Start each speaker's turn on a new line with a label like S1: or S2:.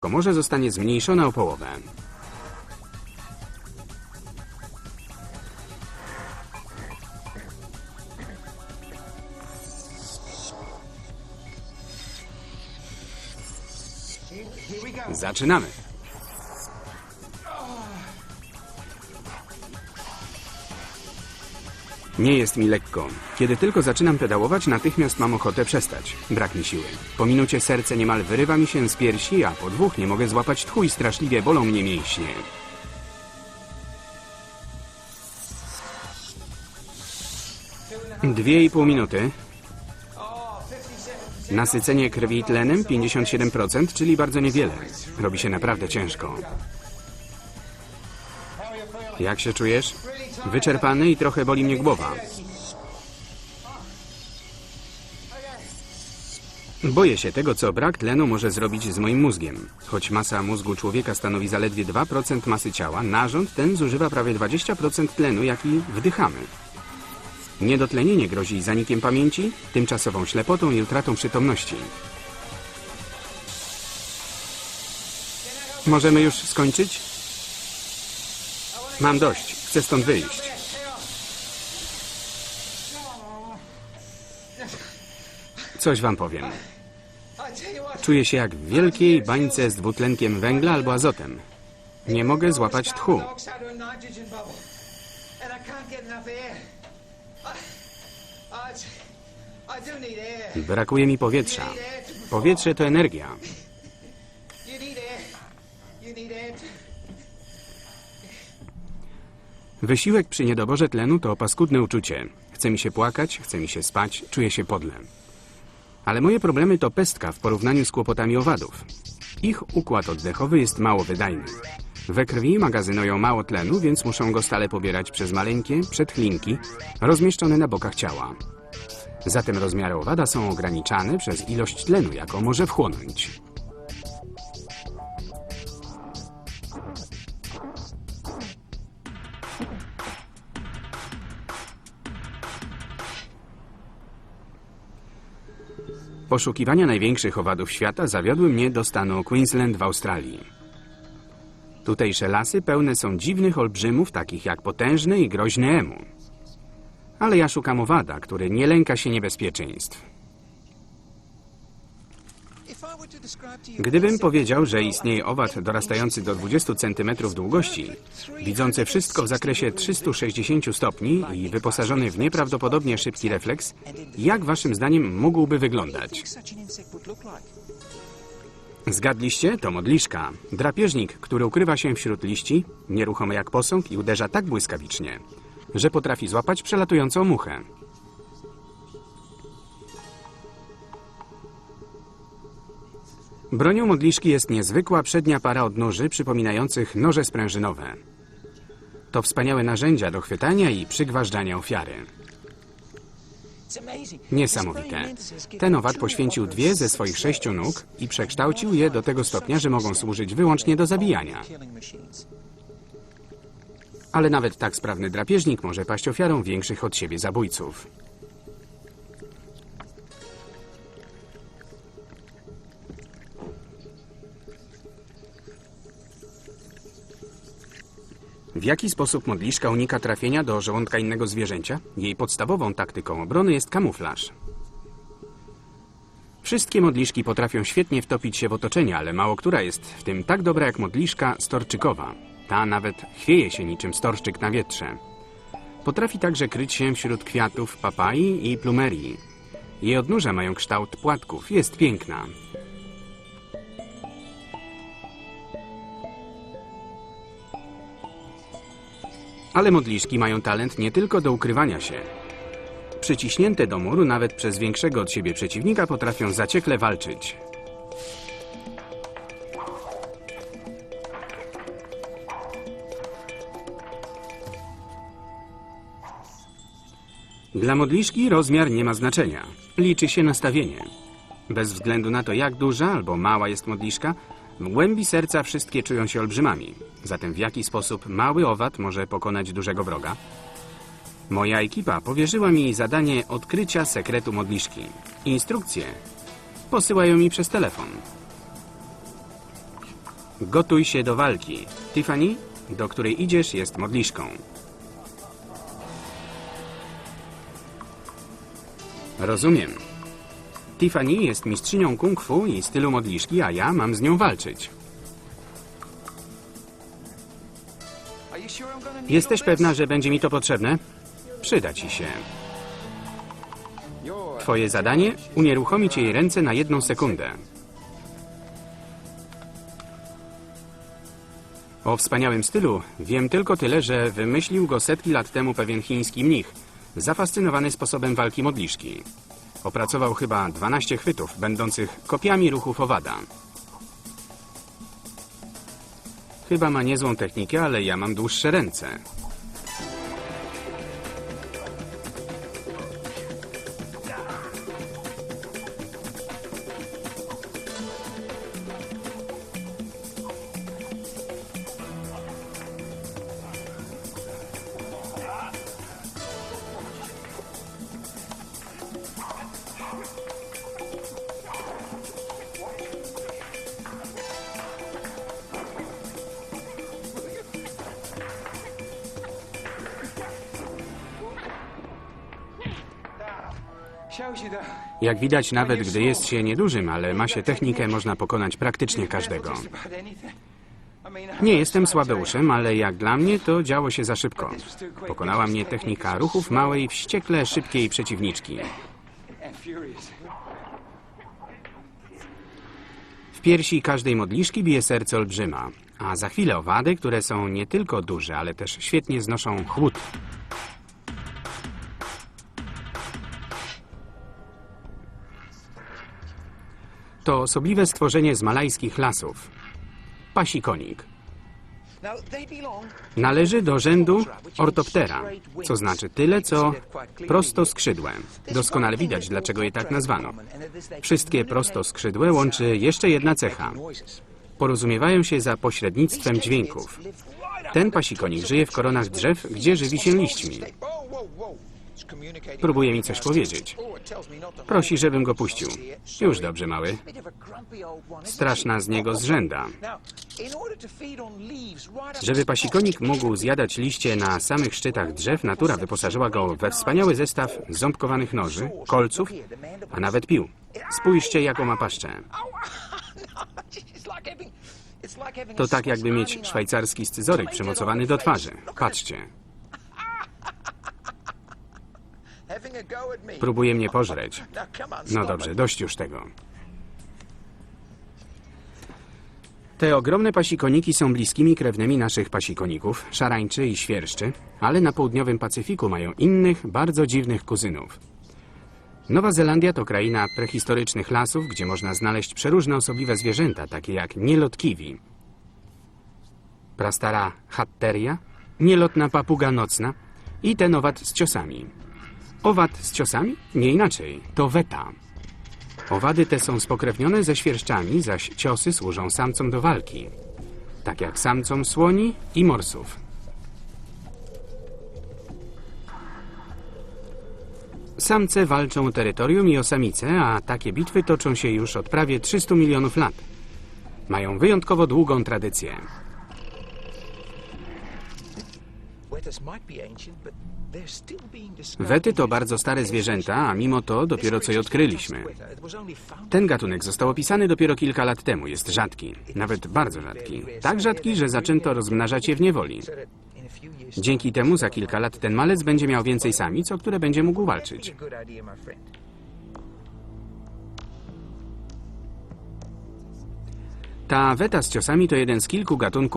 S1: komorze zostanie zmniejszona o połowę. Zaczynamy. Nie jest mi lekko. Kiedy tylko zaczynam pedałować, natychmiast mam ochotę przestać. Brak mi siły. Po minucie serce niemal wyrywa mi się z piersi, a po dwóch nie mogę złapać tchu i straszliwie bolą mnie mięśnie. Dwie i pół minuty. Nasycenie krwi tlenem 57%, czyli bardzo niewiele. Robi się naprawdę ciężko. Jak się czujesz? Wyczerpany i trochę boli mnie głowa. Boję się tego, co brak tlenu może zrobić z moim mózgiem. Choć masa mózgu człowieka stanowi zaledwie 2% masy ciała, narząd ten zużywa prawie 20% tlenu, jaki wdychamy. Niedotlenienie grozi zanikiem pamięci, tymczasową ślepotą i utratą przytomności. Możemy już skończyć? Mam dość. Chcę stąd wyjść. Coś wam powiem. Czuję się jak w wielkiej bańce z dwutlenkiem węgla albo azotem. Nie mogę złapać tchu. Brakuje mi powietrza. Powietrze to energia. Wysiłek przy niedoborze tlenu to paskudne uczucie. Chce mi się płakać, chce mi się spać, czuję się podle. Ale moje problemy to pestka w porównaniu z kłopotami owadów. Ich układ oddechowy jest mało wydajny. We krwi magazynują mało tlenu, więc muszą go stale pobierać przez maleńkie przedchlinki rozmieszczone na bokach ciała. Zatem rozmiary owada są ograniczane przez ilość tlenu, jaką może wchłonąć. Poszukiwania największych owadów świata zawiodły mnie do stanu Queensland w Australii. Tutejsze lasy pełne są dziwnych olbrzymów, takich jak potężny i groźny emu. Ale ja szukam owada, który nie lęka się niebezpieczeństw. Gdybym powiedział, że istnieje owad dorastający do 20 cm długości, widzący wszystko w zakresie 360 stopni i wyposażony w nieprawdopodobnie szybki refleks, jak waszym zdaniem mógłby wyglądać? Zgadliście? To modliszka. Drapieżnik, który ukrywa się wśród liści, nieruchomy jak posąg i uderza tak błyskawicznie, że potrafi złapać przelatującą muchę. Bronią modliszki jest niezwykła przednia para odnóży przypominających noże sprężynowe. To wspaniałe narzędzia do chwytania i przygważdżania ofiary. Niesamowite. Ten owad poświęcił dwie ze swoich sześciu nóg i przekształcił je do tego stopnia, że mogą służyć wyłącznie do zabijania. Ale nawet tak sprawny drapieżnik może paść ofiarą większych od siebie zabójców. W jaki sposób modliszka unika trafienia do żołądka innego zwierzęcia? Jej podstawową taktyką obrony jest kamuflaż. Wszystkie modliszki potrafią świetnie wtopić się w otoczenie, ale mało która jest w tym tak dobra jak modliszka storczykowa. Ta nawet chwieje się niczym storczyk na wietrze. Potrafi także kryć się wśród kwiatów papai i plumerii. Jej odnóża mają kształt płatków. Jest piękna. Ale modliszki mają talent nie tylko do ukrywania się. Przyciśnięte do muru nawet przez większego od siebie przeciwnika potrafią zaciekle walczyć. Dla modliszki rozmiar nie ma znaczenia. Liczy się nastawienie. Bez względu na to, jak duża albo mała jest modliszka, w głębi serca wszystkie czują się olbrzymami. Zatem w jaki sposób mały owad może pokonać dużego wroga? Moja ekipa powierzyła mi zadanie odkrycia sekretu modliszki. Instrukcje posyłają mi przez telefon. Gotuj się do walki. Tiffany, do której idziesz, jest modliszką. Rozumiem. Tiffany jest mistrzynią kung fu i stylu modliszki, a ja mam z nią walczyć. Jesteś pewna, że będzie mi to potrzebne? Przyda ci się. Twoje zadanie? Unieruchomić jej ręce na jedną sekundę. O wspaniałym stylu wiem tylko tyle, że wymyślił go setki lat temu pewien chiński mnich, zafascynowany sposobem walki modliszki. Opracował chyba 12 chwytów, będących kopiami ruchów owada. Chyba ma niezłą technikę, ale ja mam dłuższe ręce. Jak widać, nawet gdy jest się niedużym, ale ma się technikę, można pokonać praktycznie każdego. Nie jestem słabeuszem, ale jak dla mnie to działo się za szybko. Pokonała mnie technika ruchów małej, wściekle szybkiej przeciwniczki. W piersi każdej modliszki bije serce olbrzyma, a za chwilę owady, które są nie tylko duże, ale też świetnie znoszą chłód. To osobliwe stworzenie z malajskich lasów. Pasikonik. Należy do rzędu ortoptera, co znaczy tyle, co prostoskrzydłe. Doskonale widać, dlaczego je tak nazwano. Wszystkie prostoskrzydłe łączy jeszcze jedna cecha. Porozumiewają się za pośrednictwem dźwięków. Ten pasikonik żyje w koronach drzew, gdzie żywi się liśćmi. Próbuje mi coś powiedzieć. Prosi, żebym go puścił. Już dobrze, mały. Straszna z niego zrzęda. Żeby pasikonik mógł zjadać liście na samych szczytach drzew, natura wyposażyła go we wspaniały zestaw ząbkowanych noży, kolców, a nawet pił. Spójrzcie, jaką ma paszczę. To tak, jakby mieć szwajcarski scyzoryk przymocowany do twarzy. Patrzcie. Próbuje mnie pożreć. No dobrze, dość już tego. Te ogromne pasikoniki są bliskimi krewnymi naszych pasikoników, szarańczy i świerszczy, ale na południowym Pacyfiku mają innych, bardzo dziwnych kuzynów. Nowa Zelandia to kraina prehistorycznych lasów, gdzie można znaleźć przeróżne osobliwe zwierzęta, takie jak nielot kiwi, prastara hatteria, nielotna papuga nocna i ten owad z ciosami. Owad z ciosami? Nie inaczej, to weta. Owady te są spokrewnione ze świerszczami, zaś ciosy służą samcom do walki. Tak jak samcom słoni i morsów. Samce walczą o terytorium i o samice, a takie bitwy toczą się już od prawie 300 milionów lat. Mają wyjątkowo długą tradycję.
S2: Wety to bardzo stare zwierzęta, a mimo to dopiero co je odkryliśmy.
S1: Ten gatunek został opisany dopiero kilka lat temu. Jest rzadki, nawet bardzo rzadki. Tak rzadki, że zaczęto rozmnażać je w niewoli. Dzięki temu za kilka lat ten malec będzie miał więcej samic, o które będzie mógł walczyć. Ta weta z ciosami to jeden z kilku gatunków